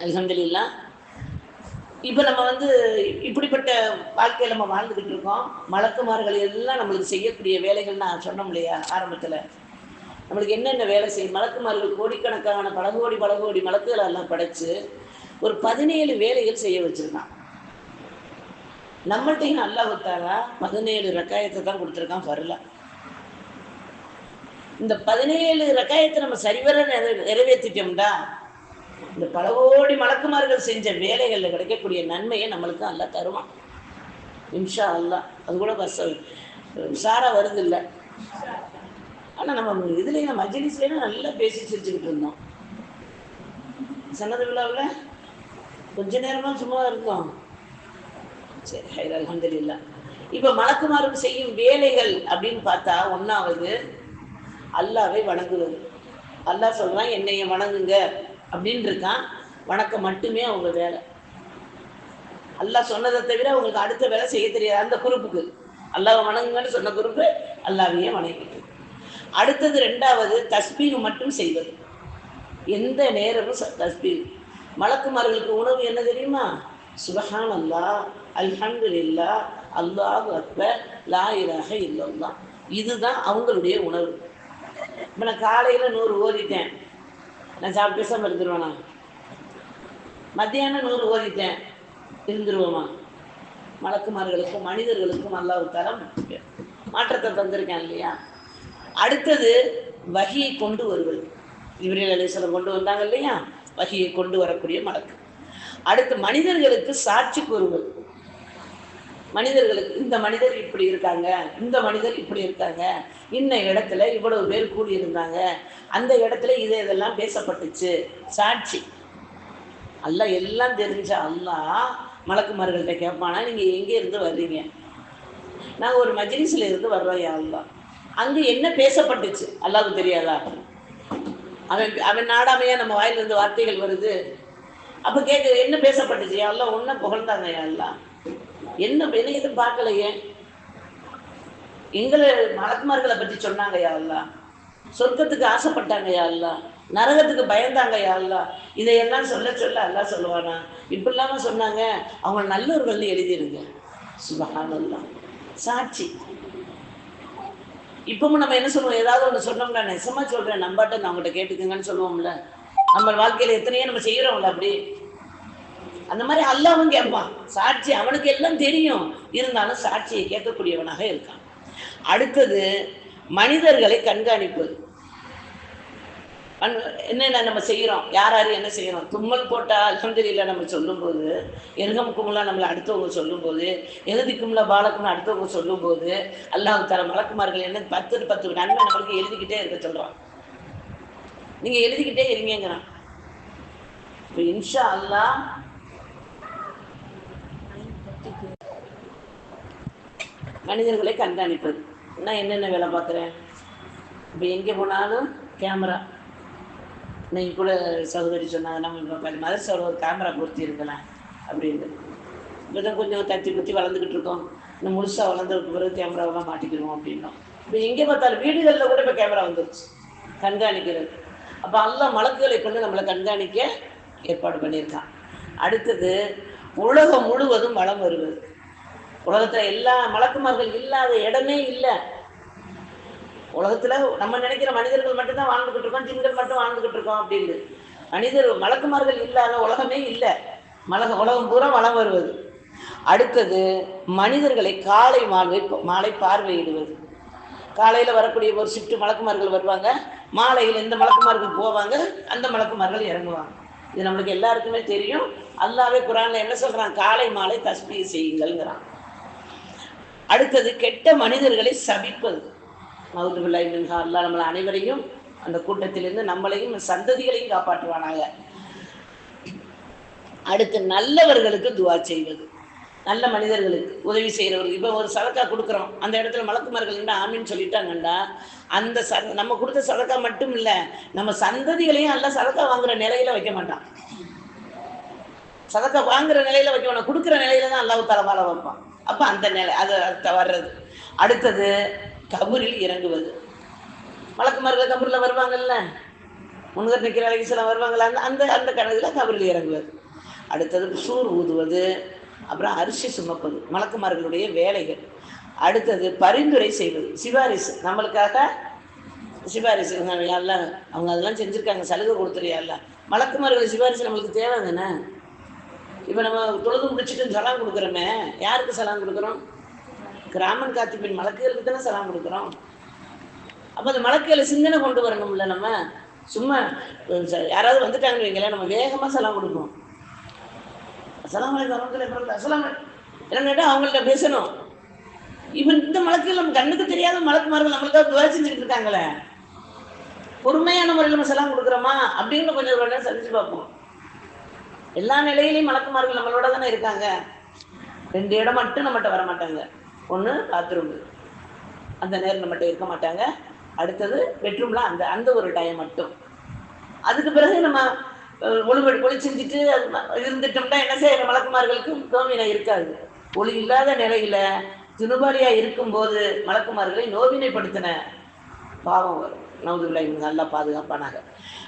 அல்ஹம்துலில்லா. இப்போ நம்ம வந்து இப்படிப்பட்ட வாழ்க்கையில் நம்ம வாழ்ந்துக்கிட்டு இருக்கோம். மலக்குமார்கள் எல்லாம் நம்மளுக்கு செய்யக்கூடிய வேலைகள் நான் சொன்னோம் இல்லையா ஆரம்பத்தில்? நம்மளுக்கு என்னென்ன வேலை செய்யும்? மலக்குமார்கள் கோடிக்கணக்கான பல கோடி பல கோடி மலக்குகளை எல்லாம் படைச்சு ஒரு பதினேழு வேலைகள் செய்ய வச்சுருக்கான். நம்மள்ட்டையும் நல்லா கொடுத்தாரா? பதினேழு ரக்காயத்தை தான் கொடுத்துருக்கான் வரல இந்த பதினேழு ரக்காயத்தை நம்ம சரிவர நிறை- நிறைவேற்றிட்டோம்டா இந்த பல கோடி மலக்குமார்கள் செஞ்ச வேலைகளில் கிடைக்கக்கூடிய நன்மையை நம்மளுக்கு நல்லா தருவான். இன்ஷா அல்லாஹ். அது கூட பஸ் சாரா வருது இல்லை. ஆனால் நம்ம இதுலேயும் மஜ்லிஸ்லேயும் நல்லா பேசி சிரிச்சுக்கிட்டு இருந்தோம். சன்னது விழாவில் கொஞ்ச நேரமாக சும்மா இருந்தோம். சரி ஹைர் அல்ஹம்துலில்லா. இப்போ மலக்குமார்கள் செய்யும் வேலைகள் அப்படின்னு பார்த்தா ஒன்றாவது அல்லாவை வணங்குவது. அல்லாஹ் சொல்கிறான் என்னைய வணங்குங்க. அப்படின்னு இருக்கான் வணக்கம் மட்டுமே அவங்க வேலை. அல்லாஹ் சொன்னதை தவிர அவங்களுக்கு அடுத்த வேலை செய்ய தெரியாது அந்த குரூப்புக்கு. அல்லாஹ் வணங்குங்கன்னு சொன்ன குரூப்பு அல்லாவையே வணங்கிட்டு அடுத்தது ரெண்டாவது தஸ்பீர் மட்டும் செய்வது. எந்த நேரமும் தஸ்பீர். மலக்குமார்களுக்கு உணவு என்ன தெரியுமா? சுபஹான் அல்லா அல்ஹம்துலில்லா அல்லாஹ் அக்பர் லா இலாஹ தான் இதுதான் அவங்களுடைய உணவு. இப்போ நான் காலையில் நூறு ஓதிட்டேன். நான் சாப்பிட்டு பேசாமல் இருந்துருவேனா? மத்தியானம் நூறு ஓதிட்டேன். இருந்துருவோமா? மலக்குமார்களுக்கும் மனிதர்களுக்கும் அல்லாஹ் தரம் மாற்றத்தை தந்திருக்கேன் இல்லையா? அடுத்தது வகியை கொண்டு வருவது. இவரில் அலிசலம் கொண்டு வந்தாங்க இல்லையா? வகியை கொண்டு வரக்கூடிய மலக்கு. அடுத்து மனிதர்களுக்கு சாட்சி கூறுவது மனிதர்களுக்கு இந்த மனிதர் இப்படி இருக்காங்க இந்த மனிதர் இப்படி இருக்காங்க இன்ன இடத்துல இவ்வளவு பேர் கூடியிருந்தாங்க அந்த இடத்துல இது இதெல்லாம் பேசப்பட்டுச்சு. சாட்சி. அல்ல எல்லாம் தெரிஞ்ச அல்லா மலக்குமார்கள்ட்ட கேட்பானா நீங்க எங்கே இருந்து வர்றீங்க? நாங்கள் ஒரு மஜ்லிஸ்ல இருந்து வர்றோம் யா அங்கே என்ன பேசப்பட்டுச்சு? அல்லாவுக்கு தெரியாதா? அவன் அவன் நாடாமையா நம்ம வாயிலிருந்து வார்த்தைகள் வருது? அப்போ கேட்க என்ன பேசப்பட்டுச்சு? யா ஒன்றும் புகழ்ந்தாங்க யா என்ன என்ன எதுவும் பார்க்கலையே எங்களை மகாத்மார்களை பற்றி சொன்னாங்க யாருலாம் சொர்க்கத்துக்கு ஆசைப்பட்டாங்க யா நரகத்துக்கு பயந்தாங்க யா இதையெல்லாம் சொல்ல சொல்ல எல்லாம் சொல்லுவானா? இப்படி இல்லாம சொன்னாங்க. அவங்க நல்லவர்கள்னு எழுதிருங்க. சுபஹானல்லாஹ். சாட்சி. இப்பவும் நம்ம என்ன சொல்லுவோம்? ஏதாவது ஒன்று சொன்னோம்ல நெசமா சொல்றேன். நம்பாட்ட நான் அவங்ககிட்ட கேட்டுக்கங்கன்னு சொல்லுவோம்ல. நம்ம வாழ்க்கையில எத்தனையோ நம்ம செய்யறோம்ல அப்படி. அந்த மாதிரி அல்லாவும் கேட்பான். சாட்சி அவனுக்கு எல்லாம் தெரியும். இருந்தாலும் சாட்சியை கேட்கக்கூடியவனாக இருக்கான். அடுத்தது மனிதர்களை கண்காணிப்பது. என்னென்ன நம்ம செய்கிறோம் யார் யார் என்ன செய்கிறோம் தும்மல் போட்டால் அல்ஹம்துலில்லாஹ் நம்ம சொல்லும்போது எருகம் நம்மளை அடுத்தவங்க சொல்லும்போது எழுதிக்கும்ல கும்பலா பாலக்கும்னு அடுத்தவங்க சொல்லும்போது அல்லாஹ் தர மலக்குமார்கள் என்ன பத்து பத்து நன்மை நம்மளுக்கு எழுதிக்கிட்டே இருக்க சொல்கிறான் நீங்கள் எழுதிக்கிட்டே இருங்கிறான் இப்போ இன்ஷா அல்லாஹ் மனிதர்களை கண்காணிப்பது. நான் என்னென்ன வேலை பார்க்குறேன்? இப்போ எங்கே போனாலும் கேமரா. நீங்கள் கூட சகோதரி சொன்னாங்க நம்ம மதரசாவில் ஒரு கேமரா பொருத்தி இருக்கலாம் அப்படின்னு. இப்போ தான் கொஞ்சம் தத்தி குத்தி வளர்ந்துக்கிட்டு இருக்கோம். இன்னும் முழுசாக வளர்ந்ததுக்கு பிறகு கேமராவெல்லாம் மாட்டிக்கிடுவோம் அப்படின்னோம். இப்போ எங்கே பார்த்தாலும் வீடுகளில் கூட இப்போ கேமரா வந்துருச்சு. கண்காணிக்கிறது. அப்போ எல்லா மலக்குகளை கொண்டு நம்மளை கண்காணிக்க ஏற்பாடு பண்ணியிருக்கான். அடுத்தது உலகம் முழுவதும் வளம் வருவது. உலகத்துல எல்லா மலக்குமார்கள் இல்லாத இடமே இல்லை. உலகத்துல நம்ம நினைக்கிற மனிதர்கள் மட்டும்தான் வாழ்ந்துகிட்டு இருக்கோம் ஜின்கள் மட்டும் வாழ்ந்துகிட்டு இருக்கோம் அப்படின்னு மனிதர் மலக்குமார்கள் இல்லாத உலகமே இல்லை. மலக உலகம் பூரா வளம் வருவது. அடுத்தது மனிதர்களை காலை மாலை மாலை பார்வையிடுவது. காலையில் வரக்கூடிய ஒரு ஷிஃப்ட் மலக்குமார்கள் வருவாங்க. மாலையில் எந்த மலக்குமார்கள் போவாங்க? அந்த மலக்குமார்கள் இறங்குவாங்க. இது நம்மளுக்கு எல்லாருக்குமே தெரியும். அல்லாவே குரானில் என்ன சொல்கிறான் காலை மாலை தஸ்மியை செய்யுங்கள்ங்கிறான். அடுத்தது கெட்ட மனிதர்களை சபிப்பது. மவுதுபில்லாய் மின்ஹா அல்லாஹ் நம்மளை அனைவரையும் அந்த கூட்டத்திலிருந்து நம்மளையும் சந்ததிகளையும் காப்பாற்றுவானாங்க அடுத்து நல்லவர்களுக்கு துவா செய்வது. நல்ல மனிதர்களுக்கு உதவி செய்கிறவர்கள் இப்போ ஒரு சதக்கா கொடுக்குறோம். அந்த இடத்துல மலக்குமார்கள் என்ன ஆமின்னு சொல்லிட்டாங்கண்டா? அந்த ச நம்ம கொடுத்த சதக்கா மட்டும் இல்லை நம்ம சந்ததிகளையும் நல்லா சதக்கா வாங்குற நிலையில வைக்க மாட்டான். சதக்கா வாங்குற நிலையில வைக்க மாட்டான். கொடுக்குற நிலையில தான் அல்லாவு தலை வைப்பான். அப்போ அந்த நிலை அது வர்றது. அடுத்தது கபூரில் இறங்குவது. வழக்கமாக கபூரில் வருவாங்கல்ல? முன்கர் நிற்கிற அலைகிஸ்லாம் வருவாங்களா அந்த அந்த அந்த கணக்கில் கபரில் இறங்குவது. அடுத்தது சூர் ஊதுவது. அப்புறம் அரிசி சுமப்பது. மலக்குமார்களுடைய வேலைகள். அடுத்தது பரிந்துரை செய்வது. சிபாரிசு. நம்மளுக்காக சிபாரிசு. எல்லாம் அவங்க அதெல்லாம் செஞ்சுருக்காங்க. சலுகை கொடுத்துறியால மலக்குமார்கள் சிபாரிசு நம்மளுக்கு தேவை தானே? இப்போ நம்ம தொழுது முடிச்சுட்டு சலாம் கொடுக்குறோமே. யாருக்கு சலாம் கொடுக்குறோம்? கிராமன் காத்திப்பின் மலக்குகளுக்கு தானே சலாம் கொடுக்குறோம். அப்போ அந்த மலக்குகளை சிந்தனை கொண்டு வரணும்ல நம்ம. சும்மா ச- யாராவது வந்துட்டாங்கன்னு வைங்களேன் நம்ம வேகமாக சலாம் கொடுப்போம். அசலாம் அலைக்கும் வரமத்துல்லாஹி என்னன்னு கேட்டால் அவங்கள்ட்ட பேசணும். இவன் இந்த மலக்குகள் நம்ம கண்ணுக்கு தெரியாத மலக்குமார்கள் நம்மளுக்காக துவா செஞ்சுக்கிட்டு இருக்காங்களே. பொறுமையான முறையில் நம்ம சலாம் கொடுக்குறோமா? அப்படின்னு கொஞ்சம் ஒரு நேரம் சந்திச்சு பார்ப்போம். எல்லா நிலையிலையும் மலக்குமார்கள் நம்மளோட தானே இருக்காங்க. ரெண்டு இடம் மட்டும் நம்மகிட்ட வர மாட்டாங்க. ஒன்று பாத்ரூம் அந்த நேரம் நம்மகிட்ட இருக்க மாட்டாங்க. அடுத்தது பெட்ரூம்ல அந்த அந்த ஒரு டைம் மட்டும். அதுக்கு பிறகு நம்ம அஹ், ஒளி செஞ்சுட்டு அது இருந்துட்டோம்னா என்ன செய்யற மலக்குமார்களுக்கு நோவினை இருக்காது. ஒளி இல்லாத நிலையில துணுபாலியா இருக்கும்போது மலக்குமார்களை நோவினைப்படுத்தின பாவம் வரும். நவுதுபிள்ளை நல்லா பாதுகாப்பானாக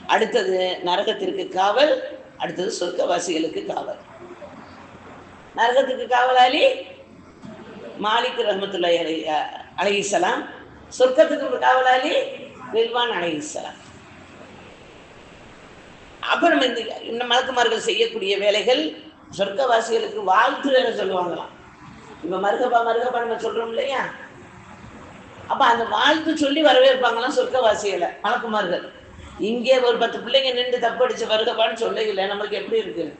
அடுத்தது நரகத்திற்கு காவல் அடுத்தது சொர்க்கவாசிகளுக்கு காவல். நரகத்துக்கு காவலாளி மாலிக் ரஹமத்துல்லாஹி அலை அலைஹிஸ்ஸலாம் சொர்க்கத்துக்கு காவலாளி ரில்வான் அலைஹிஸ்ஸலாம் அப்புறம் இந்த இந்த மலக்குமார்கள் செய்யக்கூடிய வேலைகள் சொர்க்கவாசிகளுக்கு வாழ்த்து வேற சொல்லுவாங்களாம். இப்ப மருகப்பா மருகப்பா நம்ம சொல்றோம் இல்லையா? அப்ப அந்த வாழ்த்து சொல்லி வரவேற்பாங்களாம் சொர்க்கவாசிகளை மலக்குமார்கள். இங்கே ஒரு பத்து பிள்ளைங்க நின்று தப்படிச்சு வருகப்பான்னு சொல்லல நம்மளுக்கு எப்படி இருக்கு?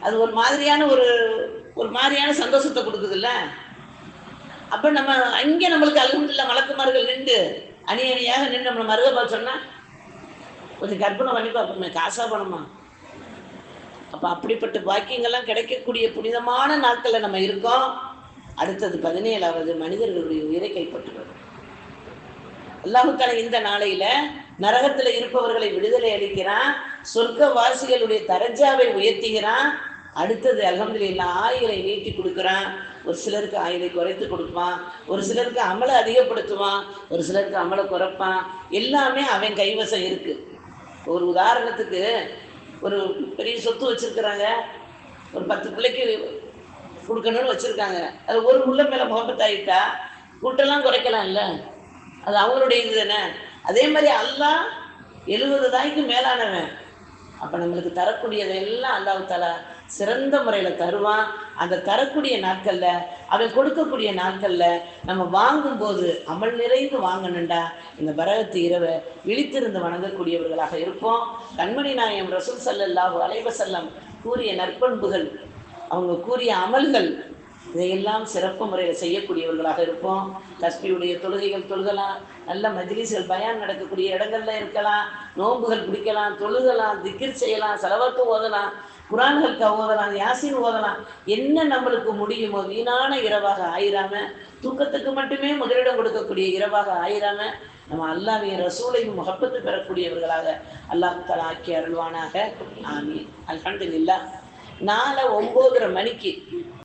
அது ஒரு மாதிரியான ஒரு ஒரு மாதிரியான சந்தோஷத்தை கொடுக்குதுல்ல? அப்ப நம்ம அங்கே நம்மளுக்கு அல்ஹம்துலில்லாஹ் மலக்குமார்கள் நின்று அணி அணியாக நின்று நம்ம மருகப்பா சொன்னா கொஞ்சம் கற்பனை பண்ணி பார்ப்போமே காசா பணமா? அப்ப அப்படிப்பட்ட பாக்கியங்கள்லாம் கிடைக்கக்கூடிய புனிதமான நாட்கள்ல நம்ம இருக்கோம். அடுத்தது பதினேழாவது மனிதர்களுடைய உயிரை கைப்பற்றுவது. அல்லாஹுத்தால இந்த நாளையில நரகத்துல இருப்பவர்களை விடுதலை அளிக்கிறான் சொர்க்க வாசிகளுடைய தரஜாவை உயர்த்துகிறான் அடுத்தது அல்ஹம்துலில்லாஹ் ஆயுளை நீட்டி கொடுக்குறான். ஒரு சிலருக்கு ஆயுளை குறைத்து கொடுப்பான் ஒரு சிலருக்கு அமலை அதிகப்படுத்துவான் ஒரு சிலருக்கு அமலை குறைப்பான். எல்லாமே அவன் கைவசம் இருக்கு. ஒரு உதாரணத்துக்கு ஒரு பெரிய சொத்து வச்சிருக்கிறாங்க. ஒரு பத்து பிள்ளைக்கு கொடுக்கணும்னு வச்சிருக்காங்க. அது ஒரு முள்ள மேல முகப்பத்தாயிட்டா கூட்டெல்லாம் குறைக்கலாம்ல அது அவங்களுடைய இது தானே? அதே மாதிரி அல்லாஹ் எழுபது தாய்க்கு மேலானவன். அப்போ நம்மளுக்கு தரக்கூடியதை எல்லாம் அல்லாஹு தாலா சிறந்த முறையில் தருவான். அந்த தரக்கூடிய நாட்களில் அவன் கொடுக்கக்கூடிய நாட்களில் நம்ம வாங்கும்போது அமல் நிறைந்து வாங்கணுண்டா இந்த பரகத்து இரவை விழித்திருந்து வணங்கக்கூடியவர்களாக இருப்போம். கண்மணி நாயம் ரசூல் ஸல்லல்லாஹு அலைவசல்லம் கூறிய நற்பண்புகள் அவங்க கூறிய அமல்கள் இதையெல்லாம் சிறப்பு முறையில் செய்யக்கூடியவர்களாக இருப்போம். தஸ்பியுடைய தொழுகைகள் தொழுகலாம். நல்ல மஜ்லிஸ்கள் பயான் நடக்கக்கூடிய இடங்கள்ல இருக்கலாம். நோன்புகள் பிடிக்கலாம் தொழுகலாம். திக்கிர் செய்யலாம். செலவத்து ஓதலாம். குரான்களுக்கு ஓதலாம். யாசின் ஓதலாம். என்ன நம்மளுக்கு முடியுமோ வீணான இரவாக ஆயிராம தூக்கத்துக்கு மட்டுமே முதலிடம் கொடுக்கக்கூடிய இரவாக ஆயிராம நம்ம அல்லாவின் ரசூலையும் முகப்பத்து பெறக்கூடியவர்களாக அல்லாஹ் தலா ஆக்கி அருள்வானாக. ஆமீன். இல்லா நாளை ஒம்போதரை மணிக்கு